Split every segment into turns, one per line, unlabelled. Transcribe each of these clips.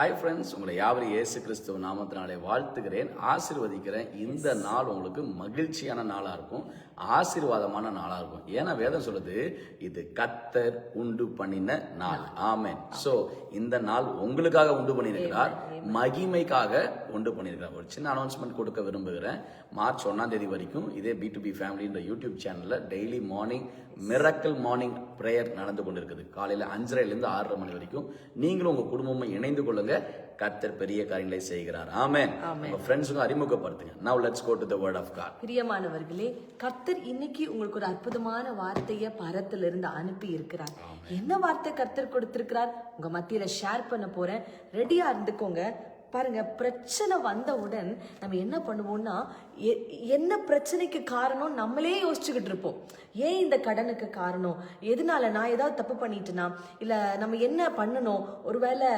Hi friends உங்களை யாவரும் இயேசு கிறிஸ்துவ நாமத்தினாலே வாழ்த்துகிறேன். ஆசீர்வதிக்கிறேன். இந்த நாள் உங்களுக்கு மகிழ்ச்சியான நாளாக இருக்கும். ஆசீர்வாதமான நாளாக இருக்கும். ஏன்னா வேதம் சொல்லுது இது கத்தர் உண்டு பண்ணின நாள். ஆமென் ஸோ இந்த நாள் உங்களுக்காக உண்டு பண்ணியிருக்கிறார். மகிமைக்காக உண்டு பண்ணியிருக்கிறார். ஒரு சின்ன அனௌன்ஸ்மெண்ட் கொடுக்க விரும்புகிறேன். மார்ச் ஒன்றாம் தேதி வரைக்கும் இதே பி டு பி ஃபேமிலின்ற யூடியூப் சேனலில் daily morning miracle morning prayer நடந்து கொண்டிருக்குது. காலையில் அஞ்சரைலேருந்து ஆறரை மணி வரைக்கும். நீங்களும் உங்கள் குடும்பமும் இணைந்து கொள்ளுங்க கர்த்தர் பெரிய காரியங்களை செய்கிறார். ஆமென். உங்க ஃப்ரெண்ட்ஸுக்கும் அறிமுகப்படுத்துங்க. Now let's go to the word of God
பிரியமானவர்களே கர்த்தர் இன்னைக்கு உங்களுக்கு ஒரு அற்புதமான வார்த்தையை பரத்திலிருந்து அனுப்பி இருக்கிறார். என்ன வார்த்தை கர்த்தர் கொடுத்திருக்கிறார்? உங்க மத்தியில ஷேர் பண்ண போறேன். ரெடியா இருந்துக்கோங்க. பாருங்க பிரச்சனை வந்தவுடன் நம்ம என்ன பண்ணுவோம்னா என்ன பிரச்சனைக்கு காரணம் நம்மளே யோசிச்சுக்கிட்டு இருப்போம். ஏன் இந்த கடனுக்கு காரணம்? எதனால நான் ஏதாவது தப்பு பண்ணிட்டேனா? இல்லை நம்ம என்ன பண்ணணும்? ஒருவேளை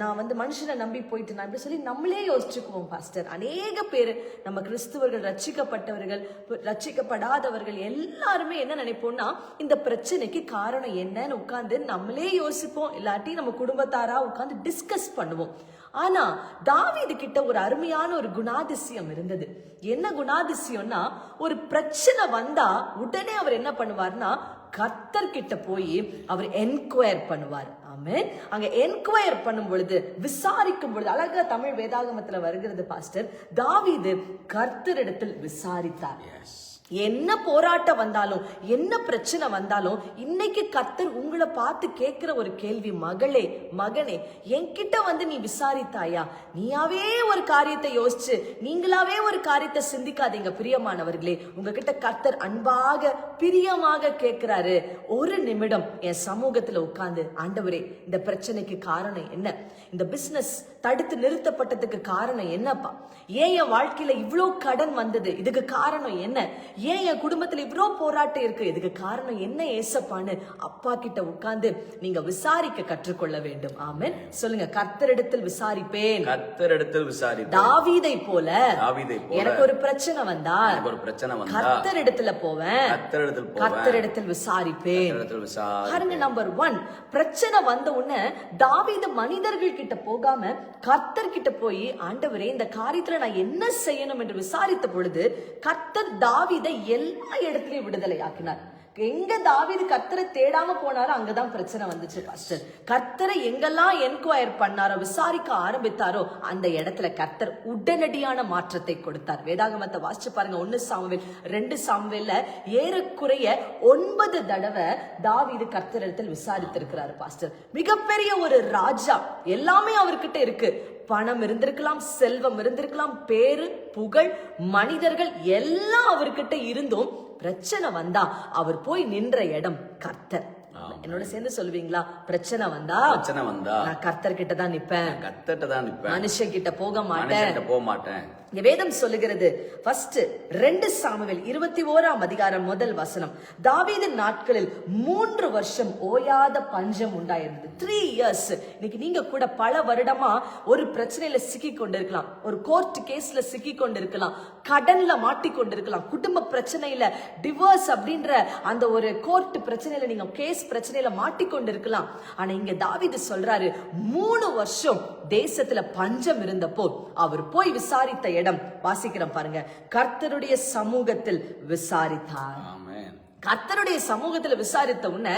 நான் வந்து மனுஷனை நம்பி போயிட்டேனா? அப்படி சொல்லி நம்மளே யோசிச்சுக்குவோம் பாஸ்டர். அநேக பேர் நம்ம கிறிஸ்துவர்கள் ரட்சிக்கப்பட்டவர்கள் ரட்சிக்கப்படாதவர்கள் எல்லாருமே என்ன நினைப்போம்னா இந்த பிரச்சனைக்கு காரணம் என்னன்னு உட்காந்து நம்மளே யோசிப்போம். இல்லாட்டி நம்ம குடும்பத்தாரா உட்காந்து டிஸ்கஸ் பண்ணுவோம். ஆனா தாவீது கிட்ட ஒரு அருமையான ஒரு குணாதிசயம் இருந்தது. என்ன குணாதிசயம்னா ஒரு பிரச்சனை வந்தா உடனே அவர் என்ன பண்ணுவார்னா கர்த்தர் கிட்ட போய் அவர் என்கொயர் பண்ணுவார். ஆமென். அங்க என்கொயர் பண்ணும் பொழுது விசாரிக்கும் பொழுது அழகா தமிழ் வேதாகமத்துல வருகிறது பாஸ்டர். தாவீது கர்த்தரிடத்தில் விசாரித்தார். என்ன போராட்டம் வந்தாலும் என்ன பிரச்சனை வந்தாலும் இன்னைக்கு கத்தர் உங்களை பார்த்து கேட்கிற ஒரு கேள்வி மகளே மகனே என்கிட்ட வந்து நீ விசாரித்தாயா? நீயாவே ஒரு காரியத்தை யோசிச்சு நீங்களாவே ஒரு காரியத்தை சிந்திக்காதீங்க பிரியமானவர்களே. உங்ககிட்ட கத்தர் அன்பாக பிரியமாக கேட்கிறாரு. ஒரு நிமிடம் என் சமூகத்துல உட்கார்ந்து ஆண்டவரே இந்த பிரச்சனைக்கு காரணம் என்ன? இந்த பிசினஸ் தடுத்து நிறுத்தப்பட்டதுக்கு காரணம் என்னப்பா? ஏன் என் வாழ்க்கையில இவ்ளோ கடன் வந்தது? இதுக்கு காரணம் என்ன? ஏன் என் குடும்பத்துல இவ்ளோ போராட்டம் இருக்கு? இதுக்கு காரணம் என்ன ஏசப்பான்னு அப்பா கிட்ட உட்கார்ந்து நீங்க விசாரிக்க கற்றுக்கொள்ள வேண்டும். ஆமென். சொல்லுங்க கர்த்தரிடத்தில் விசாரிப்பேன்.
கத்தரிடத்தில் விசாரிப்பு
தாவீதை போல
தாவீதை போல
எனக்கு ஒரு பிரச்சனை வந்தா
ஒரு பிரச்சனை வந்தா
கர்த்தரிடத்துல போவேன்.
கத்தரிடத்தில் போவேன்.
கர்த்தரிடத்தில் விசாரிப்பேன்.
விசாரி
பாருங்க நம்பர் ஒன் பிரச்சனை வந்த உடனே தாவீது மனிதர்கள் கிட்ட போகாம கர்த்தர் கிட்ட போய் ஆண்டவரே இந்த காரியத்துல நான் என்ன செய்யணும்? என்று விசாரித்த பொழுது கர்த்தர் தாவீதை எல்லா இடத்துலையும் விடுதலை ஆக்கினார் எங்க தாவிது கர்த்தரை தேடாம போனாரோ அங்கதான் பிரச்சனை வந்துச்சு பாஸ்டர் கர்த்தரை எங்கெல்லாம் என்கொயர் பண்ணாரோ விசாரிக்க ஆரம்பித்தாரோ அந்த இடத்துல கர்த்தர் உடனடியான மாற்றத்தை கொடுத்தார். வேதாகமத்தை வாசிச்சு பாருங்க ஒன்னு சாமுவேல் ரெண்டு சாமுவேல்ல ஏறக்குறைய ஒன்பது தடவை தாவீது கர்த்தரிடத்தில் விசாரித்திருக்கிறாரு பாஸ்டர் மிகப்பெரிய ஒரு ராஜா எல்லாமே அவர்கிட்ட இருக்கு. பணம் இருந்திருக்கலாம் செல்வம் இருந்திருக்கலாம் பேரு புகழ் மனிதர்கள் எல்லாம் அவர்கிட்ட இருந்தும் பிரச்சனை வந்தா அவர் போய் நின்ற இடம் கர்த்தர். என்னோட சேர்ந்து சொல்லுவீங்களா? பிரச்சனை வந்தா
பிரச்சனை வந்தா
நான் கர்த்தர் கிட்ட தான் நிப்பேன்.
கத்தட்ட தான் நிப்பேன்.
மனுஷன் கிட்ட போக மாட்டேன்.
போக மாட்டேன்.
இங்க வேதம் சொல்லுகிறது ஃபர்ஸ்ட் ரெண்டு சாமுவில் இருபத்தி ஓராம் அதிகாரம் முதல் வசனம். தாவீதின் நாட்களில் மூன்று வருஷம் ஓயாத பஞ்சம் உண்டாயிருந்தது. த்ரீ இயர்ஸ் இன்னைக்கு நீங்க கூட பல வருடமா ஒரு பிரச்சனையில சிக்கி கொண்டிருக்கலாம். ஒரு கோர்ட் கேஸ்ல சிக்கி கொண்டிருக்கலாம். கடன்ல மாட்டிக்கொண்டிருக்கலாம் குடும்ப பிரச்சனையில டிவோர்ஸ் அப்படின்ற அந்த ஒரு கோர்ட் பிரச்சனையில நீங்க கேஸ் பிரச்சனையில மாட்டிக்கொண்டிருக்கலாம் ஆனா இங்க தாவீது சொல்றாரு மூணு வருஷம் தேசத்துல பஞ்சம் இருந்தப்போ அவர் போய் விசாரித்த இடம் வாசிக்கிறோம் பாருங்க. கர்த்தருடைய சமூகத்தில் விசாரித்தார்.
ஆமென்
கர்த்தருடைய சமூகத்துல விசாரித்த உடனே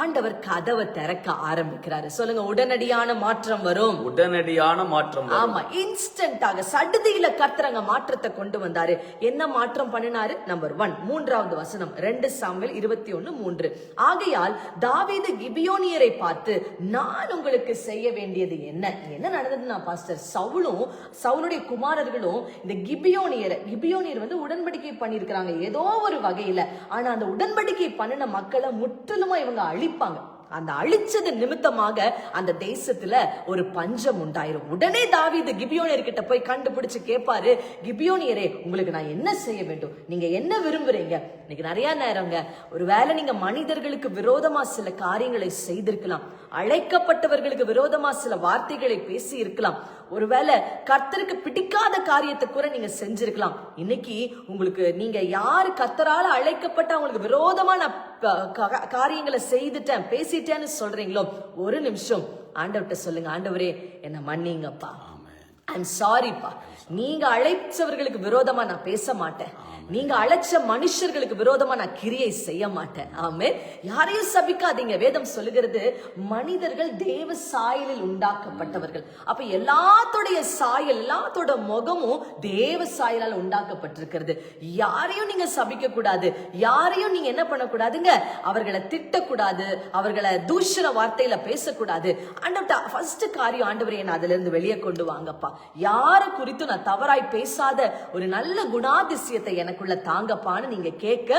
ஆண்டவர் கதவை திறக்க ஆரம்பிக்கிறாரு. சொல்லுங்க உடனடியான மாற்றம் வரும்.
உடனடியான மாற்றம்.
ஆமா இன்ஸ்டன்டாக சடுதியில கர்த்தரங்க மாற்றத்தை கொண்டு வந்தாரு. என்ன மாற்றம் பண்ணினாரு? நம்பர் ஒன் மூன்றாவது வசனம் ரெண்டு சாமுவேல் இருபத்தி ஒண்ணு மூன்று. ஆகையால் தாவீது கிபியோனியரை பார்த்து நான் உங்களுக்கு செய்ய வேண்டியது என்ன? என்ன நடந்ததுன்னா பாஸ்டர் சவுலும் சவுலுடைய குமாரர்களும் இந்த கிபியோனியரை கிபியோனியர் வந்து உடன்படிக்கை பண்ணியிருக்கிறாங்க ஏதோ ஒரு வகையில. ஆனா அந்த உடன்படிக்கை பண்ணின மக்களை முற்றிலுமா இவங்க அழிப்பாங்க. அந்த அழிச்சது நிமித்தமாக அந்த தேசத்துல ஒரு பஞ்சம் உண்டாயிரும். உடனே தாவிது கிபியோனியர் கிட்ட போய் கண்டுபிடிச்சு கேட்பாரு கிபியோனியரே உங்களுக்கு நான் என்ன செய்ய வேண்டும்? நீங்க என்ன விரும்புறீங்க? இன்னைக்கு நிறைய நேரங்க ஒருவேளை நீங்க மனிதர்களுக்கு விரோதமா சில காரியங்களை செய்திருக்கலாம். அழைக்கப்பட்டவர்களுக்கு விரோதமா சில வார்த்தைகளை பேசி இருக்கலாம் ஒருவேளை கர்த்தருக்கு பிடிக்காத காரியத்தை கூட நீங்க செஞ்சிருக்கலாம். இன்னைக்கு உங்களுக்கு நீங்க யாரு கர்த்தரால அழைக்கப்பட்ட அவங்களுக்கு விரோதமா நான் ப- கா- காரியங்களை செய்துட்டேன் பேசிட்டேன்னு சொல்றீங்களோ ஒரு நிமிஷம். ஆண்டவர்கிட்ட சொல்லுங்க ஆண்டவரே என்ன மன்னிங்கப்பா. ஐம் சாரிப்பா நீங்க அழைச்சவர்களுக்கு விரோதமா நான் பேச மாட்டேன். நீங்க அழைச்ச மனுஷர்களுக்கு விரோதமா நான் கிரியை செய்ய மாட்டேன். ஆமே யாரையும் சபிக்காதீங்க. வேதம் சொல்லுகிறது மனிதர்கள் தேவ சாயலில் உண்டாக்கப்பட்டவர்கள். அப்ப எல்லாத்துடைய சாயல் எல்லாத்தோட முகமும் தேவ சாயலால் உண்டாக்கப்பட்டிருக்கிறது. யாரையும் நீங்க சபிக்க கூடாது யாரையும் நீங்க என்ன பண்ணக்கூடாதுங்க? அவர்களை திட்டக்கூடாது. அவர்களை தூஷண வார்த்தையில பேசக்கூடாது. ஆண்டவர்ட்ட ஃபர்ஸ்ட் காரியம் ஆண்டவரே என்ன அதுல இருந்து வெளியே கொண்டு வாங்கப்பா. யாரை குறித்து நான் தவறாய் பேசாத ஒரு நல்ல குணாதிசயத்தை எனக்குள்ள தாங்கப்பான்னு நீங்க கேட்க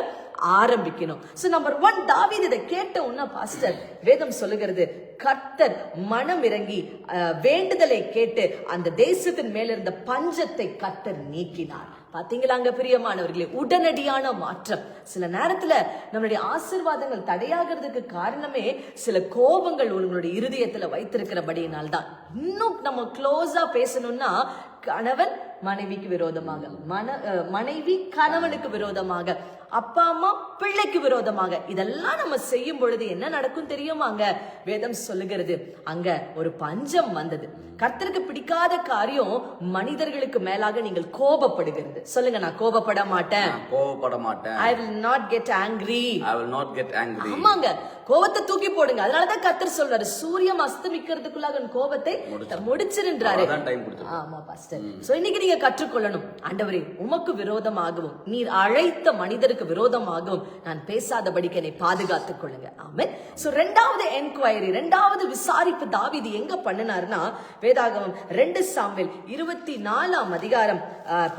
ஆரம்பிக்கணும். சோ நம்பர் ஒன் தாவீது இதை கேட்ட உடனே பாஸ்டர் வேதம் சொல்லுகிறது கர்த்தர் மனம் இறங்கி அஹ், வேண்டுதலை கேட்டு அந்த தேசத்தின் மேல இருந்த பஞ்சத்தை கர்த்தர் நீக்கினார். பாத்தீங்களாங்க பிரியமானவர்களே? உடனடியான மாற்றம். சில நேரத்துல நம்மளுடைய ஆசீர்வாதங்கள் தடையாகிறதுக்கு காரணமே சில கோபங்கள் உங்களுடைய இருதயத்துல வைத்திருக்கிறபடியினால் தான் இன்னும் நம்ம க்ளோஸா பேசணும்னா கணவன் மனைவிக்கு விரோதமாக மன மனைவி கணவனுக்கு விரோதமாக அப்பா அம்மா பிள்ளைக்கு விரோதமாக. இதெல்லாம் நம்ம செய்யும் பொழுது என்ன நடக்கும் தெரியுமாங்க? வேதம் சொல்லுகிறது. அங்க ஒரு பஞ்சம் வந்தது. கர்த்தருக்கு பிடிக்காத காரியம் மனிதர்களுக்கு மேலாக நீங்கள் கோபப்படுகிறது. சொல்லுங்க நான் கோபப்பட மாட்டேன்.
நான் கோவப்பட மாட்டேன்.
I will not get angry
I will not get angry.
ஆமாங்க. கோபத்தை தூக்கி போடுங்க. அதனாலதான் கர்த்தர் சொல்றாரு சூரியன் அஸ்தமிக்கிறதுக்குள்ளாக கோபத்தை முடிச்சிருன்றாரு.
கொடுத்து
ஆமா பாஸ்டர் சோ இன்னைக்கு நீங்க கற்றுக்கொள்ளணும். ஆண்டவரே உமக்கு விரோதமாகவும் நீர் அழைத்த மனிதருக்கு விரோதமாகவும் நான் பேசாதபடிக்கு என்னை பாதுகாத்துக் கொள்ளுங்க. ஆமென். சோ ரெண்டாவது என்கொயரி ரெண்டாவது விசாரிப்பு தாவீது எங்க பண்ணினாருன்னா வேதாகமம் ரெண்டு சாமில் இருபத்தி நாலாம் அதிகாரம்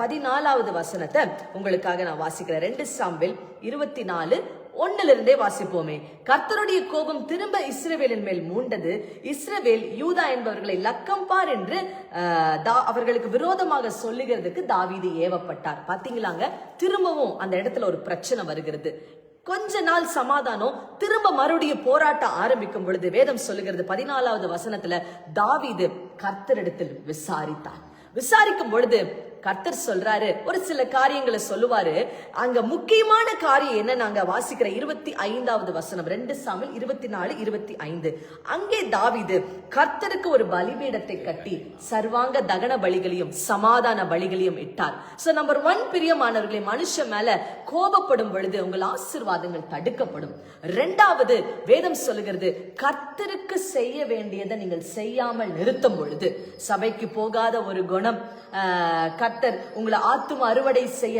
பதினாலாவது வசனத்தை உங்களுக்காக நான் வாசிக்கிறேன். ரெண்டு சாமில் இருபத்தி நாலு ஒண்ணுல இருந்தே வாசிப்போமே. கர்த்தருடைய கோபம் திரும்ப இஸ்ரவேலின் மேல் மூண்டது. இஸ்ரவேல் யூதா என்பவர்களை லக்கம்பார் என்று ஆஹ், தா- அவர்களுக்கு விரோதமாக சொல்லுகிறதுக்கு தாவீது ஏவப்பட்டார். பாத்தீங்களாங்க? திரும்பவும் அந்த இடத்துல ஒரு பிரச்சனை வருகிறது. கொஞ்ச நாள் சமாதானம் திரும்ப மறுபடியும் போராட்டம் ஆரம்பிக்கும் பொழுது வேதம் சொல்லுகிறது. பதினாலாவது வசனத்துல தாவீது கர்த்தரிடத்தில் விசாரித்தார். விசாரிக்கும் பொழுது கர்த்தர் சொல்றாரு ஒரு சில காரியங்களை சொல்லுவாரு. அங்க முக்கியமான காரியம் என்ன நாங்க வாசிக்கிற இருபத்தி ஐந்தாவது வசனம் ரெண்டு சாமில் இருபத்தி நாலு இருபத்தி ஐந்து. அங்கே தாவிது கர்த்தருக்கு ஒரு பலிபீடத்தை கட்டி சர்வாங்க தகன பலிகளையும் சமாதான பலிகளையும் இட்டார். சோ நம்பர் ஒன் பிரியமானவர்களை மனுஷன் மேல கோபப்படும் பொழுது உங்கள் ஆசீர்வாதங்கள் தடுக்கப்படும். ரெண்டாவது வேதம் சொல்லுகிறது கர்த்தருக்கு செய்ய வேண்டியதை நீங்கள் செய்யாமல் நிறுத்தும் பொழுது. சபைக்கு போகாத ஒரு குணம் ஆஹ், கர்த்தர் உங்களை ஆத்தும அறுவடை செய்ய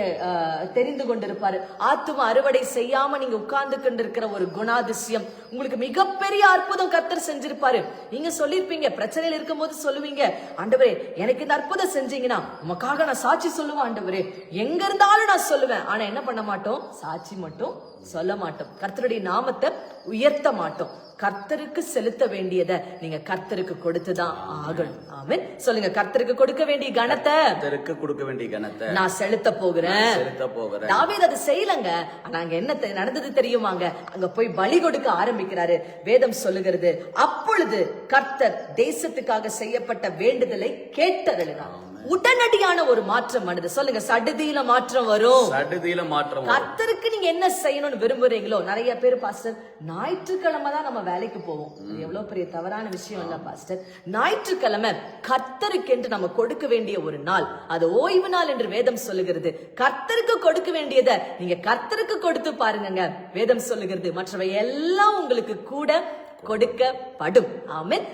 தெரிந்து கொண்டிருப்பாரு. ஆத்தும அறுவடை செய்யாம நீங்க உட்கார்ந்து கொண்டிருக்கிற ஒரு குணாதிசயம். உங்களுக்கு மிகப்பெரிய அற்புதம் கர்த்தர் செஞ்சிருப்பாரு. நீங்க சொல்லிருப்பீங்க இருக்கும் இருக்கும்போது சொல்லுவீங்க ஆண்டவரே எனக்கு இந்த அற்புதம் செஞ்சீங்கன்னா உமக்காக நான் சாட்சி சொல்லுவேன் ஆண்டவரே. எங்க இருந்தாலும் நான் சொல்லுவேன். ஆனா என்ன பண்ண மாட்டோம்? சாட்சி மட்டும் சொல்ல மாட்டோம். கர்த்தருடைய நாமத்தை உயர்த்த மாட்டோம். கர்த்தருக்கு செலுத்த வேண்டியதை நீங்க கர்த்தருக்கு கொடுத்துதான் ஆகணும். ஆமென். சொல்லுங்க கர்த்தருக்கு கொடுக்க வேண்டிய கணத்தை
கர்த்தருக்கு கொடுக்க வேண்டிய கணத்தை
நான் செலுத்த போகிறேன்.
செலுத்த போகிறேன்.
தாவீது அதை செய்யலங்க. ஆனா அங்க என்ன நடந்தது தெரியுமாங்க? அங்க போய் பலி கொடுக்க ஆரம்பிக்கிறாரு. வேதம் சொல்லுகிறது அப்பொழுது கர்த்தர் தேசத்துக்காக செய்யப்பட்ட வேண்டுதலை கேட்டருளினார். உடனடியான ஒரு மாற்றம் வருது. சொல்லுங்க சடுதியில மாற்றம் வரும்.
சடுதியில மாற்றம் வரும்.
கர்த்தருக்கு நீங்க என்ன செய்யணும்னு விரும்புறீங்களோ நிறைய பேர் பாஸ்டர் ஞாயிற்றுக்கிழமை தான் நம்ம வேலைக்கு போவோம். எவ்வளவு பெரிய தவறான விஷயம் இல்ல பாஸ்டர். ஞாயிற்றுக்கிழமை கர்த்தருக்கு என்று நம்ம கொடுக்க வேண்டிய ஒரு நாள். அது ஓய்வு நாள் என்று வேதம் சொல்லுகிறது. கர்த்தருக்கு கொடுக்க வேண்டியதை நீங்க கர்த்தருக்கு கொடுத்து பாருங்கங்க. வேதம் சொல்லுகிறது. மற்றவை எல்லாம் உங்களுக்கு கூட கொடுக்கப்படும். ஆமென்.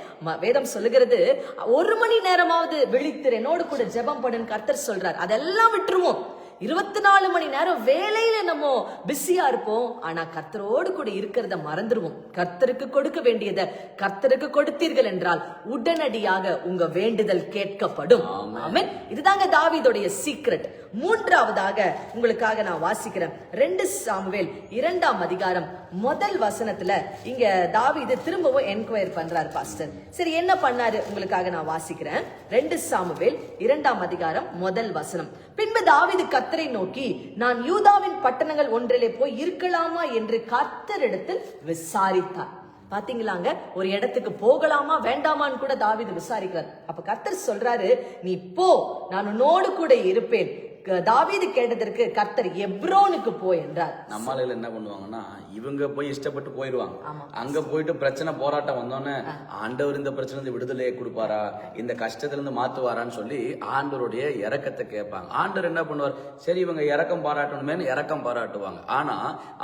வேதம் சொல்லுகிறது ஒரு மணி நேரமாவது விழித்திரு என்னோடு கூட ஜெபம் பண்ணுன்னு கர்த்தர் சொல்றார். அதெல்லாம் விட்டுருவோம். இருபத்தி நாலு மணி நேரம் வேலையில நம்ம பிஸியா இருப்போம். ஆனா கர்த்தரோடு கூட இருக்கிறத மறந்துருவோம். கர்த்தருக்கு கொடுக்க வேண்டியதை கர்த்தருக்கு கொடுத்தீர்கள் என்றால் உடனடியாக உங்க வேண்டுதல் கேட்கப்படும். ஆமென். இதுதாங்க தாவீதுடைய சீக்ரெட் மூன்றாவதாக உங்களுக்காக நான் வாசிக்கிறேன். ரெண்டு சாமுவேல் இரண்டாம் அதிகாரம் முதல் வசனத்துல இங்க தாவிது திரும்பவும் என்கொயர் பண்றாரு பாஸ்டர் சரி என்ன பண்ணாரு? உங்களுக்காக நான் வாசிக்கிறேன். ரெண்டு சாமுவேல் இரண்டாம் அதிகாரம் முதல் வசனம். பின்பு தாவிது கத்தரை நோக்கி நான் யூதாவின் பட்டணங்கள் ஒன்றிலே போய் இருக்கலாமா? என்று கத்தரிடத்தில் விசாரித்தார். பாத்தீங்களாங்க? ஒரு இடத்துக்கு போகலாமா வேண்டாமான்னு கூட தாவீது விசாரிக்கிறார். அப்ப கத்தர் சொல்றாரு நீ போ நான் உன்னோடு கூட இருப்பேன். தாவீது கேட்டதற்கு கர்த்தர் எப்ரோனுக்கு போய் என்றார்.
நம்மளால என்ன பண்ணுவாங்கன்னா இவங்க போய் இஷ்டப்பட்டு போயிடுவாங்க. அங்க போயிட்டு பிரச்சனை போராட்டம் வந்தோடனே ஆண்டவர் இந்த பிரச்சனை இருந்து விடுதலையை கொடுப்பாரா? இந்த கஷ்டத்துல இருந்து மாத்துவாரான்னு சொல்லி ஆண்டவருடைய இறக்கத்தை கேட்பாங்க. ஆண்டவர் என்ன பண்ணுவார்? சரி இவங்க இறக்கம் பாராட்டணுமேனு இறக்கம் பாராட்டுவாங்க. ஆனா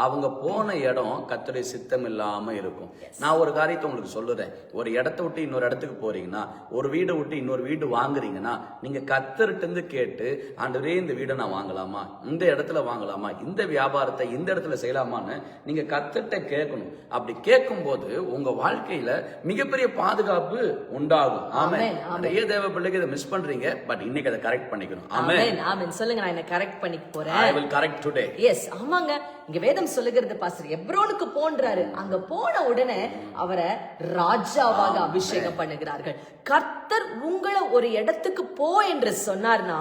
அவங்க போன இடம் கர்த்தருடைய சித்தம் இல்லாம இருக்கும். நான் ஒரு காரியத்தை உங்களுக்கு சொல்லுறேன். ஒரு இடத்த விட்டு இன்னொரு இடத்துக்கு போறீங்கன்னா ஒரு வீடை விட்டு இன்னொரு வீடு வாங்குறீங்கன்னா நீங்க கத்தர்கிட்ட இருந்து கேட்டு ஆண்டவரே இந்த வீடை நான் வாங்கலாமா? இந்த இடத்துல வாங்கலாமா? இந்த வியாபாரத்தை இந்த இடத்துல செய்யலாமான்னு நீங்க கத்தர்கிட்ட கேட்கணும். அப்படி கேட்கும்போது உங்க வாழ்க்கையில மிகப்பெரிய பாதுகாப்பு உண்டாகும். ஆமே. நிறைய தேவ பிள்ளைக்கு இதை மிஸ் பண்றீங்க பட் இன்னைக்கு அதை கரெக்ட் பண்ணிக்கணும். ஆமே
ஆமென் சொல்லுங்க நான் என்ன கரெக்ட் பண்ணிக்க போறேன்.
I will correct today
yes ஆமாங்க. இங்க வேதம் சொல்லுகிறது பாஸ்டர் எப்ரோனுக்கு போன்றாரு. அங்க போன உடனே அவரை ராஜாவாக அபிஷேகம் பண்ணுகிறார்கள். கர்த்தர் உங்களை ஒரு இடத்துக்கு போ என்று சொன்னார்னா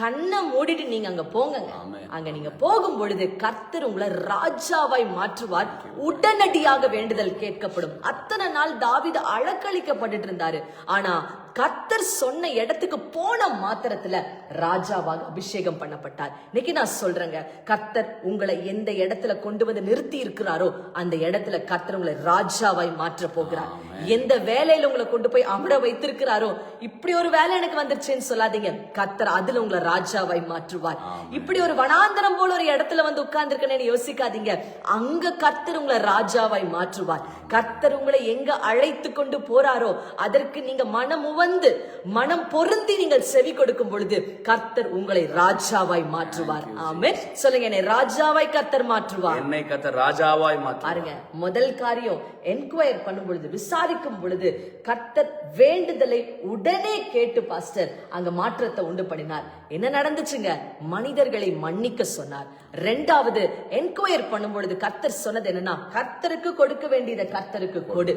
கண்ணை மூடிட்டு நீங்க அங்க போங்கங்க. அங்க நீங்க போகும் பொழுது கர்த்தர் உங்களை ராஜாவாய் மாற்றுவார். உடனடியாக வேண்டுதல் கேட்கப்படும். அத்தனை நாள் தாவீது அலக்களிக்கப்பட்டுட்டு இருந்தாரு ஆனா கர்த்தர் சொன்ன இடத்துக்கு போன மாத்திரத்துல ராஜாவாக அபிஷேகம் பண்ணப்பட்டார். இன்னைக்கு நான் சொல்றேங்க கர்த்தர் உங்களை எந்த இடத்துல கொண்டு வந்து நிறுத்தி இருக்கிறாரோ அந்த இடத்துல கர்த்தர் உங்களை ராஜாவாய் மாற்ற போகிறார். எந்த வேலையில உங்களை கொண்டு போய் அமர வைத்திருக்கிறாரோ இப்படி ஒரு வேலை எனக்கு வந்துருச்சுன்னு சொல்லாதீங்க. கர்த்தர் அதுல உங்களை ராஜாவாய் மாற்றுவார். இப்படி ஒரு வனாந்தரம் போல ஒரு இடத்துல வந்து உட்கார்ந்துருக்கேன்னு யோசிக்காதீங்க. அங்க கர்த்தர் உங்களை ராஜாவாய் மாற்றுவார். கர்த்தர் உங்களை எங்க அழைத்து கொண்டு போறாரோ அதற்கு நீங்க மனம் உவந்து மனம் பொருந்தி நீங்கள் செவி கொடுக்கும் பொழுது கர்த்தர் உங்களை ராஜாவாய் மாற்றுவார். ஆமென். சொல்லுங்க என்னை ராஜாவாய் கர்த்தர் மாற்றுவார்.
என்னை கத்த ராஜாவாய் மாற்று
பாருங்க முதல் காரியம் என்கொயர் பண்ணும் பொழுது விசாரிக்கும் பொழுது கர்த்தர் வேண்டுதலை உடனே கேட்டு பாஸ்டர் அங்க மாற்றத்தை உண்டு பண்ணினார். என்ன நடந்துச்சுங்க? மனிதர்களை மன்னிக்க சொன்னார். ரெண்டாவது என்கொயர் பண்ணும் பொழுது கர்த்தர் சொன்னது என்னன்னா கர்த்தருக்கு கொடுக்க வேண்டியதை கர்த்தருக்கு கொடு.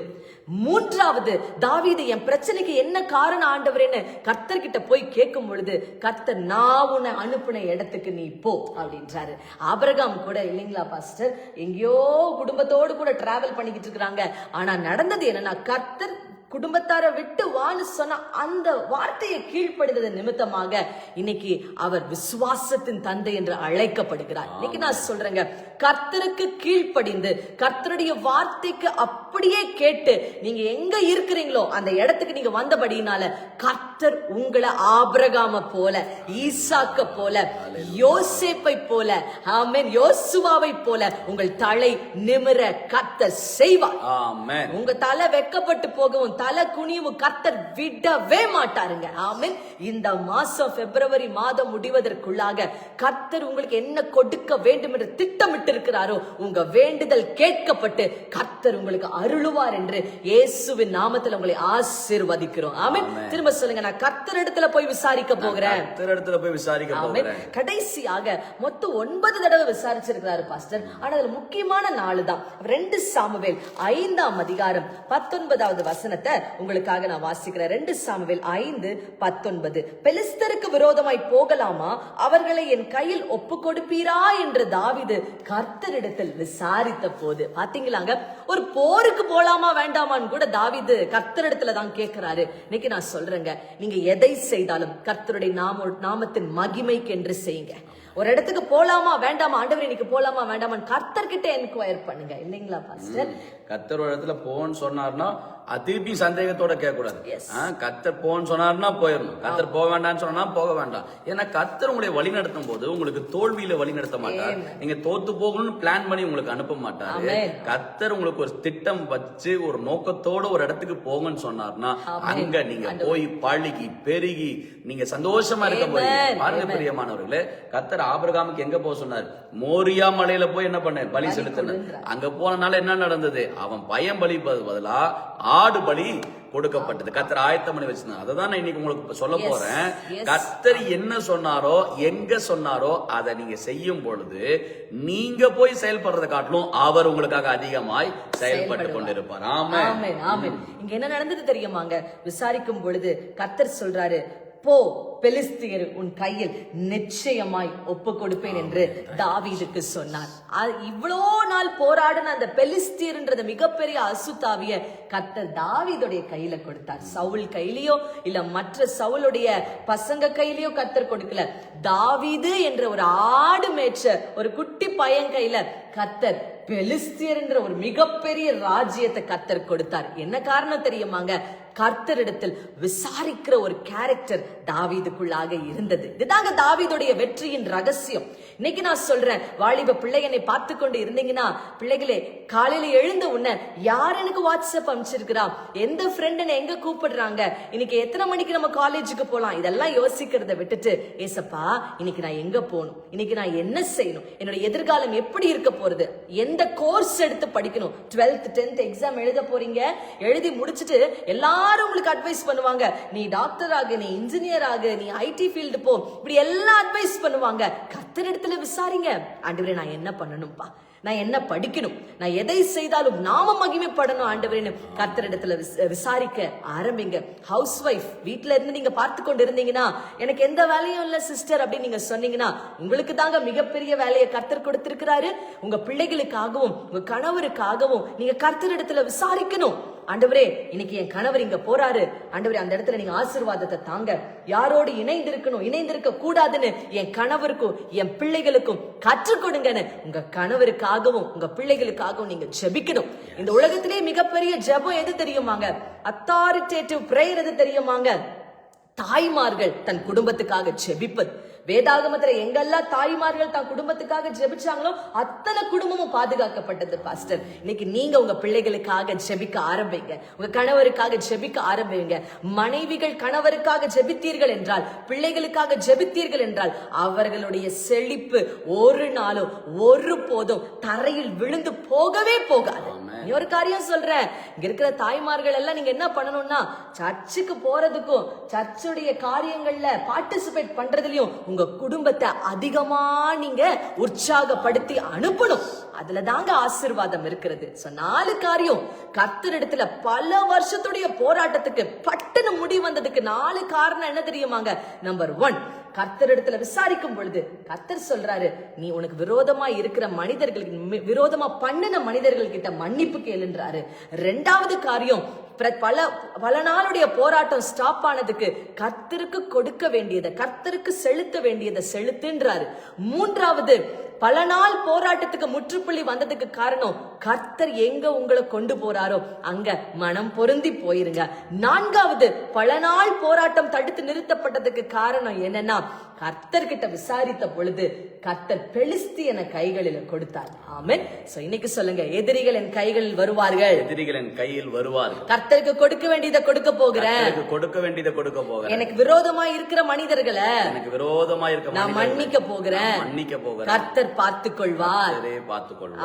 மூன்றாவது தாவீது என் பிரச்சனைக்கு என்ன காரணம் ஆண்டவரேன்னு கர்த்தர்கிட்ட போய் கேட்கும் பொழுது கர்த்தர் நான் உன்னை அனுப்பின இடத்துக்கு நீ போ அப்படின்றாரு. ஆபிரகாம் கூட இல்லைங்களா பாஸ்டர்? எங்கேயோ குடும்பத்தோடு கூட டிராவல் பண்ணிக்கிட்டு இருக்கிறாங்க. ஆனா நடந்தது என்னன்னா கர்த்தர் குடும்பத்தாரை விட்டு வான்னு சொன்ன அந்த வார்த்தையை கீழ்ப்படுகிறது நிமித்தமாக இன்னைக்கு அவர் விசுவாசத்தின் தந்தை என்று அழைக்கப்படுகிறார். இன்னைக்கு நான் சொல்றேங்க கர்த்தருக்கு கீழ்ப்படிந்து கர்த்தருடைய வார்த்தைக்கு அப்படியே கேட்டு நீங்க எங்க இருக்கிறீங்களோ அந்த இடத்துக்கு நீங்க வந்தபடினால கர்த்தர் உங்களை ஆபிரகாம போல ஈசாக்க போல யோசேப்பை போல ஆமென் யோசுவாவை போல உங்கள் தலை நிமிர கர்த்தர் செய்வார்.
ஆமென்.
உங்க தலை வெக்கப்பட்டு போகவும் தலை குனியவும் கர்த்தர் விடவே மாட்டாருங்க. ஆமென். இந்த மாசம் பிப்ரவரி மாதம் முடிவதற்குள்ளாக கர்த்தர் உங்களுக்கு என்ன கொடுக்க வேண்டும் என்று திட்டமிட்டு இருக்கிறாரோ உங்க வேண்டுதல் கேட்கப்பட்டு கர்த்தர் உங்களுக்கு அருளுவார் என்று இயேசுவின் நாமத்தில் உங்களை ஆசீர்வதிக்கிறோம். ஆமென். திரும்ப சொல்லுங்க நான் கர்த்தர் இடத்துல போய் விசாரிக்க போகிறேன்.
கர்த்தர் இடத்துல போய் விசாரிக்க. போகிறேன்.
கடைசியாக மொத்தம் ஒன்பது தடவை விசாரிச்சிருக்கிறாரு பாஸ்டர். ஆனா அதுல முக்கியமான நாள் தான். ரெண்டு சாமுவேல் ஐந்தாம் அதிகாரம் பத்தொன்பதாவது வசனத்தை உங்களுக்காக நான் வாசிக்கிறேன். ரெண்டு சாமுவேல் ஐந்து பத்தொன்பது. பெலிஸ்தருக்கு விரோதமாய் போகலாமா? அவர்களை என் கையில் ஒப்பு கொடுப்பீரா என்று தாவிது கர்த்தரிடத்தில் விசாரித்த போது பாத்தீங்களாங்க? ஒரு போருக்கு போலாமா வேண்டாமான்னு கூட தாவிது கர்த்தரிடத்துல தான் கேட்கிறாரு இன்னைக்கு நான் சொல்றேங்க நீங்க எதை செய்தாலும் கர்த்தருடைய நாம நாமத்தின் மகிமைக்கு என்று செய்யுங்க. ஒரு இடத்துக்கு போலாமா வேண்டாமா ஆண்டவர் இன்னைக்கு போலாமா வேண்டாமான்னு கர்த்தர்கிட்ட என்கொயர் பண்ணுங்க. இல்லைங்களா பாஸ்டர்?
கர்த்தர் இடத்துல போன்னு சொன்னார்னா திருப்பி சந்தேகத்தோட கேட்க கூடாது
Yes.
ஆ, கத்தர் போன்னு சொன்னார்னா போயிடணும். கத்தர் போக வேண்டாம்னு சொன்னா போக வேண்டாம் ஏன்னா கத்தர் உங்களை வழி நடத்தும் போது உங்களுக்கு தோல்வியில வழி நடத்த மாட்டார் நீங்க தோத்து போகணும்னு பிளான் பண்ணி உங்களுக்கு அனுப்ப மாட்டாரு. கத்தர் உங்களுக்கு ஒரு திட்டம் வச்சு ஒரு நோக்கத்தோட ஒரு இடத்துக்கு போங்கன்னு சொன்னார்னா அங்க நீங்க போய் பழகி பெருகி நீங்க சந்தோஷமா இருக்க போறீங்க. பாருங்க பிரியமானவர்களே கத்தர் ஆபிரகாமுக்கு எங்க போக சொன்னார்? மோரியா மலையில போய் என்ன பண்ண பலி செலுத்தினார். அங்க போனனால என்ன நடந்தது? அவன் பயம் பலி பதிலா ஆடு பலி கொடுக்கப்பட்டது. கத்தர் ஆயத்தம் பண்ணி வச்சிருந்தார். அதை தான் நான் இன்னைக்கு உங்களுக்கு சொல்ல. போறேன். கத்தர் என்ன சொன்னாரோ எங்க சொன்னாரோ அதை நீங்க செய்யும் பொழுது நீங்க போய் செயல்படுறதை காட்டிலும் அவர் உங்களுக்காக அதிகமாய் செயல்பட்டு கொண்டிருப்பார். ஆமா
ஆமென். இங்க என்ன நடந்தது தெரியுமாங்க? விசாரிக்கும் பொழுது கர்த்தர் சொல்றாரு போ பெலிஸ்தியர் உன் கையில் நிச்சயமாய் ஒப்பு கொடுப்பேன் என்று தாவீதுக்கு சொன்னார். இவ்வளோ நாள் போராடின அந்த பெலிஸ்தியர்ன்றது மிகப்பெரிய அசுத்தாவிய கத்தர் தாவீதுடைய கையில கொடுத்தார். சவுல் கையிலயோ இல்ல மற்ற சவுளுடைய பசங்க கையிலயோ கத்தர் கொடுக்கல. தாவீது என்ற ஒரு ஆடு மேய்ச்ச ஒரு குட்டி பையன் கையில கத்தர் பெலிஸ்தியர் என்ற ஒரு மிகப்பெரிய ராஜ்யத்தை கத்தர் கொடுத்தார். என்ன காரணம் தெரியுமாங்க? கர்த்தரிடத்தில் விசாரிக்கிற ஒரு கேரக்டர் தாவீதுக்குள்ளாக இருந்தது. இதுதாங்க தாவீதுடைய வெற்றியின் ரகசியம். இன்னைக்கு நான் சொல்றேன் வாலிப பிள்ளைகளை பார்த்து கொண்டு இருந்தீங்கன்னா பிள்ளைகளே காலையில எழுந்த உடனே யார் எனக்கு வாட்ஸ்அப் அனுப்பிச்சிருக்கிறா? எந்த ஃப்ரெண்ட் எங்க கூப்பிடுறாங்க? இன்னைக்கு எத்தனை மணிக்கு நம்ம காலேஜுக்கு போலாம்? இதெல்லாம் யோசிக்கிறத விட்டுட்டு ஏசப்பா இன்னைக்கு நான் எங்க போகணும்? இன்னைக்கு நான் என்ன செய்யணும்? என்னோட எதிர்காலம் எப்படி இருக்க போறது? எந்த கோர்ஸ் எடுத்து படிக்கணும்? 12th 10th எக்ஸாம் எழுத போறீங்க? எழுதி முடிச்சிட்டு எல்லாரும் உங்களுக்கு அட்வைஸ் பண்ணுவாங்க. நீ டாக்டர் ஆகு நீ இன்ஜினியர் ஆகு நீ ஐடி ஃபீல்டு போ. இப்படி எல்லாம் அட்வைஸ் பண்ணுவாங்க. கர்த்தர் இடத்துல விசாரிங்க. ஆண்டவரே நான் என்ன பண்ணணும்ப்பா நான் என்ன படிக்கணும்? நான் எதை செய்தாலும் நாம மகிமைப்படணும் ஆண்டவரேன்னு கர்த்தரிடத்துல விசாரிக்க ஆரம்பிங்க. ஹவுஸ் ஒய்ஃப் வீட்ல இருந்து நீங்க பார்த்து கொண்டு இருந்தீங்கன்னா எனக்கு எந்த வேலையும் இல்ல சிஸ்டர் அப்படின்னு நீங்க சொன்னீங்கன்னா உங்களுக்கு தாங்க மிகப்பெரிய வேலையை கர்த்தர் கொடுத்திருக்கிறாரு. உங்க பிள்ளைகளுக்காகவும் உங்க கணவருக்காகவும் நீங்க கர்த்தரிடத்துல விசாரிக்கணும். ஆண்டவரே இன்னைக்கு என் கணவர் இங்க போறாரு. ஆண்டவரே அந்த இடத்துல நீங்க ஆசீர்வாதத்தை தாங்க. யாரோடு இணைந்திருக்கணும் இணைந்திருக்க கூடாதுன்னு என் கணவருக்கும் என் பிள்ளைகளுக்கும் கற்றுக் கொடுங்கன்னு உங்க கணவருக்காகவும் உங்க பிள்ளைகளுக்காகவும் நீங்க ஜெபிக்கணும். இந்த உலகத்திலே மிகப்பெரிய ஜெபம் எது தெரியுமாங்க? அத்தாரிட்டேட்டிவ் பிரேயர் எது தெரியுமாங்க? தாய்மார்கள் தன் குடும்பத்துக்காக ஜெபிப்பது. வேதாகமத்துல எங்கெல்லாம் தாய்மார்கள் தான் குடும்பத்துக்காக ஜெபிச்சாங்களோ அத்தனை குடும்பமும் பாதுகாக்கப்பட்டது பாஸ்டர். இன்னைக்கு நீங்க உங்க பிள்ளைகளுக்காக ஜெபிக்க ஆரம்பிங்க. உங்க கணவருக்காக ஜெபிக்க ஆரம்பிங்க. மனைவிகள் கணவருக்காக ஜெபித்தீர்கள் என்றால் பிள்ளைகளுக்காக ஜெபித்தீர்கள் என்றால் அவர்களுடைய செழிப்பு ஒரு நாளும் ஒரு போதும் தரையில் விழுந்து போகவே போகாது. ஒரு காரியம் சொல்றேன். இங்க இருக்கிற தாய்மார்கள் எல்லாம் நீங்க என்ன பண்ணணும்னா சர்ச்சுக்கு போறதுக்கும் சர்ச்சுடைய காரியங்கள்ல பார்ட்டிசிபேட் பண்றதுலயும் உங்க குடும்பத்தை அதிகமா நீங்க உற்சாகப்படுத்தி அனுப்பணும். அதுல தாங்க ஆசீர்வாதம் இருக்கிறது. சோ நாலு காரியம். கத்தரிடத்துல பல வருஷத்துடைய போராட்டத்துக்கு பட்டுன்னு முடி வந்ததுக்கு நாலு காரணம் என்ன தெரியுமாங்க? நம்பர் ஒன் கர்த்தரிடத்துல விசாரிக்கும் பொழுது கர்த்தர் சொல்றாரு நீ உனக்கு விரோதமா இருக்கிற மனிதர்களுக்கு விரோதமா பண்ணின மனிதர்கள் கிட்ட மன்னிப்பு கேளுன்றாரு. ரெண்டாவது காரியம் பிர- பல பல நாளுடைய போராட்டம் ஸ்டாப் ஆனதுக்கு கர்த்தருக்கு கொடுக்க வேண்டியதை கர்த்தருக்கு செலுத்த வேண்டியதை செலுத்துன்றாரு. மூன்றாவது பல நாள் போராட்டத்துக்கு முற்றுப்புள்ளி வந்ததுக்கு காரணம் கர்த்தர் எங்க உங்களை கொண்டு போறாரோ அங்க மனம் பொருந்தி போயிருங்க. நான்காவது பல நாள் போராட்டம் தடுத்து நிறுத்தப்பட்டதுக்கு காரணம் என்னன்னா கர்த்தர் கிட்ட விசாரித்த பொழுது கர்த்தர் பெலிஸ்தியன கைகளில கொடுத்தார். ஆமென். சோ இன்னைக்கு சொல்லுங்க எதிரிகள் என் கைகளில் வருவார்கள்.
எதிரிகள் என் கையில் வருவார்கள்.
கர்த்தருக்கு கொடுக்க வேண்டியதை கொடுக்க போகிறேன்.
கொடுக்க வேண்டியதை கொடுக்க போகிறேன்.
எனக்கு விரோதமா இருக்கிற மனிதர்களை
எனக்கு விரோதமா இருக்க
நான் மன்னிக்க போகிறேன்.
மன்னிக்க போகிறேன்.
கர்த்தர்
கர்த்தரே பார்த்துக் கொள்வார்.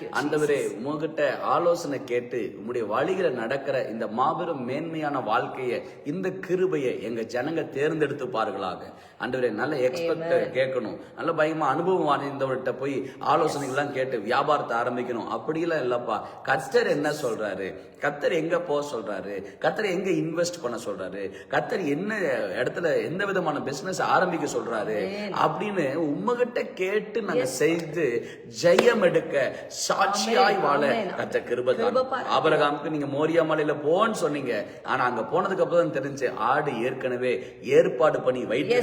you,
ஆண்டவரே உங்ககிட்ட ஆலோசனை கேட்டு உம்முடைய வழிகளை நடக்கிற இந்த மாபெரும் மேன்மையான வாழ்க்கையை இந்த கிருபையை எங்க ஜனங்க தேர்ந்தெடுத்து பார்களாக ஆண்டவரே நல்ல எக்ஸ்பெக்ட் கேட்கணும். நல்ல பயமா அனுபவம் வாய்ந்தவர்கிட்ட போய் ஆலோசனைகள்லாம் கேட்டு வியாபாரத்தை ஆரம்பிக்கணும். அப்படியெல்லாம் இல்லப்பா. கர்த்தர் என்ன சொல்றாரு? கர்த்தர் எங்க போக சொல்றாரு? கர்த்தர் எங்க இன்வெஸ்ட் பண்ண சொல்றாரு? கர்த்தர் என்ன இடத்துல எந்த விதமான பிசினஸ் ஆரம்பிக்க சொல்றாரு? அப்படின்னு உம்மகிட்ட கேட்டு நாங்க செய்து ஜெயம் எடுக்க சாட்சியாய் வாழ. கத்த கிருபை
கிருபை
தான்
பாரு.
ஆபரகாமுக்கு நீங்க மோரியா மலையில போன்னு சொன்னீங்க ஆனா அங்க போனதுக்கு அப்புறம் தான் தெரிஞ்சு ஆடு ஏற்கனவே ஏற்பாடு பண்ணி வைத்து.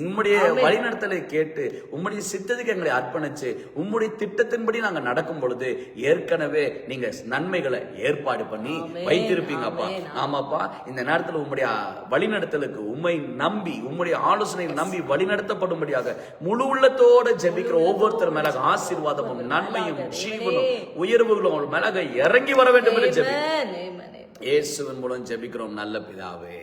உம்முடைய. வழிநடத்தலை கேட்டு உம்முடைய சித்தத்துக்கு எங்களை அர்ப்பணிச்சு உம்முடைய திட்டத்தின்படி நாங்க நடக்கும் பொழுது ஏற்கனவே நீங்க நன்மைகளை ஏற்பாடு பண்ணி
ஆமென்.
வைத்திருப்பீங்கப்பா
ஆமென்.
ஆமாப்பா இந்த நேரத்துல உம்முடைய வழிநடத்தலுக்கு உம்மை நம்பி உம்முடைய ஆலோசனை நம்பி வழிநடத்தப்படும்படியாக முழு உள்ளத்தோட ஜெபிக்கிற ஒவ்வொருத்தர் மேல ஆசீர்வாதமும் நன்மையும் ஜீவனும் உயர்வுகளும் மேலாக இறங்கி வர வேண்டும் என்று ஜெபி
Amen, amen, amen.
இயேசுவின் மூலம் ஜெபிக்கிறோம் நல்ல பிதாவே.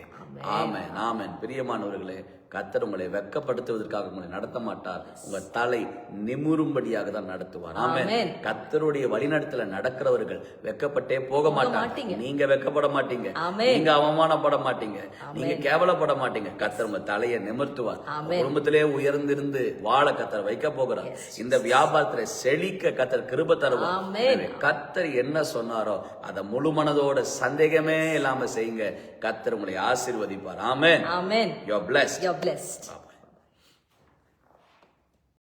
ஆமென் ஆமென். பிரியமானவர்களே கத்தர் உங்களை வெட்கப்படுத்துவதற்காக உங்களை நடத்த மாட்டார் உங்க தலை நிமிரும்படியாக தான் நடத்துவார். ஆமென். கத்தருடைய வழிநடத்தல நடக்கிறவர்கள் வெக்கப்பட்டே போக மாட்டாங்க. நீங்க வெக்கப்பட மாட்டீங்க. நீங்க அவமானப்பட மாட்டீங்க. நீங்க கேவலப்பட மாட்டீங்க. கத்தர் உங்க தலையை நிமிர்த்துவார். குடும்பத்திலே உயர்ந்திருந்து வாழ கத்தர் வைக்க போகிறார். இந்த வியாபாரத்துல செழிக்க கத்தர் கிருப தருவார். கத்தர் என்ன சொன்னாரோ அதை முழு மனதோட சந்தேகமே இல்லாம செய்யுங்க. கத்தர் உங்களை ஆசீர்வதிப்பார். ஆமென்.
ஆமென்.
You
you're blessed